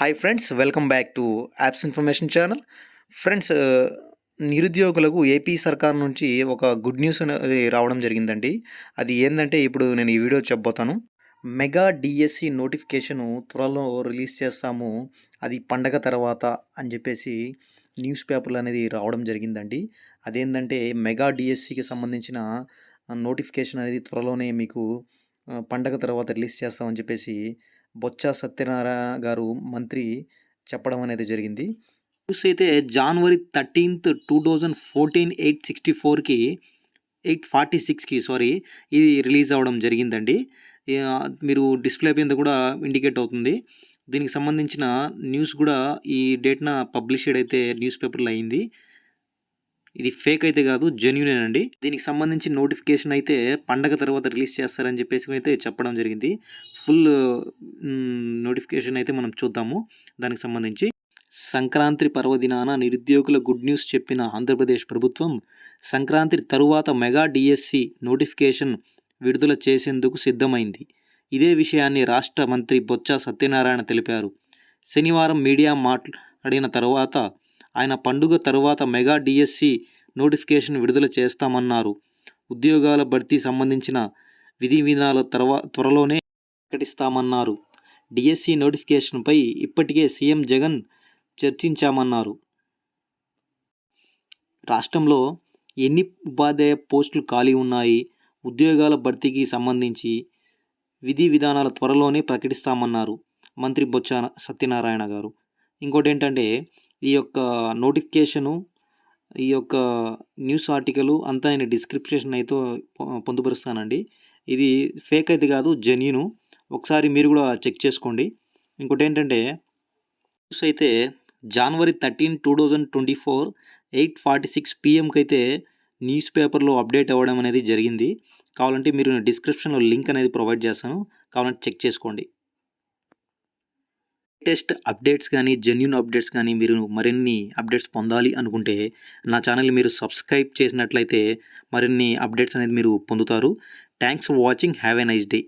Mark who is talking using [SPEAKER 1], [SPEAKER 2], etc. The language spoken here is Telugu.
[SPEAKER 1] Hi friends welcome back to apps information channel friends నిరుద్యోగులకు ఏపీ సర్కార్ నుంచి ఒక గుడ్ న్యూస్ అనేది రావడం జరిగిందండి. అది ఏంటంటే ఇప్పుడు నేను ఈ వీడియో చెప్పబోతాను. మెగా డిఎస్సి నోటిఫికేషను త్వరలో రిలీజ్ చేస్తాము. అది పండగ తర్వాత అని చెప్పేసి న్యూస్ పేపర్లు అనేది రావడం జరిగిందండి. అదేంటంటే మెగా డిఎస్సికి సంబంధించిన నోటిఫికేషన్ అనేది త్వరలోనే మీకు పండగ తర్వాత రిలీజ్ చేస్తామని చెప్పేసి బొత్స సత్యనారాయణ గారు మంత్రి చెప్పడం అనేది జరిగింది. చూస్తే అయితే January thirteenth two thousand fourteen eight sixty ఫోర్కి ఎయిట్ ఫార్టీ సిక్స్కి సారీ ఇది రిలీజ్ అవ్వడం జరిగిందండి. మీరు డిస్ప్లే పోయింది కూడా ఇండికేట్ అవుతుంది. దీనికి సంబంధించిన న్యూస్ కూడా ఈ డేట్న పబ్లిష్డ్ అయితే న్యూస్ పేపర్లో అయింది. ఇది ఫేక్ అయితే కాదు జెన్యున్ అండి. దీనికి సంబంధించి నోటిఫికేషన్ అయితే పండగ తర్వాత రిలీజ్ చేస్తారని చెప్పేసి అయితే చెప్పడం జరిగింది. ఫుల్ నోటిఫికేషన్ అయితే మనం చూద్దాము. దానికి సంబంధించి సంక్రాంతి పర్వదినాన నిరుద్యోగుల గుడ్ న్యూస్ చెప్పిన ఆంధ్రప్రదేశ్ ప్రభుత్వం సంక్రాంతి తరువాత మెగా డిఎస్సి నోటిఫికేషన్ విడుదల చేసేందుకు సిద్ధమైంది. ఇదే విషయాన్ని రాష్ట్ర మంత్రి బొత్స సత్యనారాయణ తెలిపారు. శనివారం మీడియా మాట్లాడిన తర్వాత ఆయన పండుగ తరువాత మెగా డిఎస్సి నోటిఫికేషన్ విడుదల చేస్తామన్నారు. ఉద్యోగాల భర్తీ సంబంధించిన విధి విధానాల తర్వా త్వరలోనే ప్రకటిస్తామన్నారు. డిఎస్సి నోటిఫికేషన్పై ఇప్పటికే సీఎం జగన్ చర్చించామన్నారు. రాష్ట్రంలో ఎన్ని ఉపాధ్యాయ పోస్టులు ఖాళీ ఉన్నాయి? ఉద్యోగాల భర్తీకి సంబంధించి విధి విధానాల త్వరలోనే ప్రకటిస్తామన్నారు మంత్రి బొత్స సత్యనారాయణ గారు. ఇంకోటి ఏంటంటే ఈ యొక్క నోటిఫికేషను ఈ యొక్క న్యూస్ ఆర్టికల్ అంతా నేను డిస్క్రిప్షన్ అయితే పొందుపరుస్తానండి. ఇది ఫేక్ అయితే కాదు జెన్యును. ఒకసారి మీరు కూడా చెక్ చేసుకోండి. ఇంకోటి ఏంటంటే న్యూస్ అయితే January thirteen two thousand twenty four eight forty six పిఎంకి అయితే న్యూస్ పేపర్లో అప్డేట్ అవ్వడం అనేది జరిగింది. కావాలంటే మీరు డిస్క్రిప్షన్లో లింక్ అనేది ప్రొవైడ్ చేస్తాను. కావాలంటే చెక్ చేసుకోండి. లేటెస్ట్ అప్డేట్స్ కానీ జెన్యున్ అప్డేట్స్ కానీ మీరు మరిన్ని అప్డేట్స్ పొందాలి అనుకుంటే నా ఛానల్ మీరు సబ్స్క్రైబ్ చేసినట్లయితే మరిన్ని అప్డేట్స్ అనేది మీరు పొందుతారు. Thanks for watching have a nice day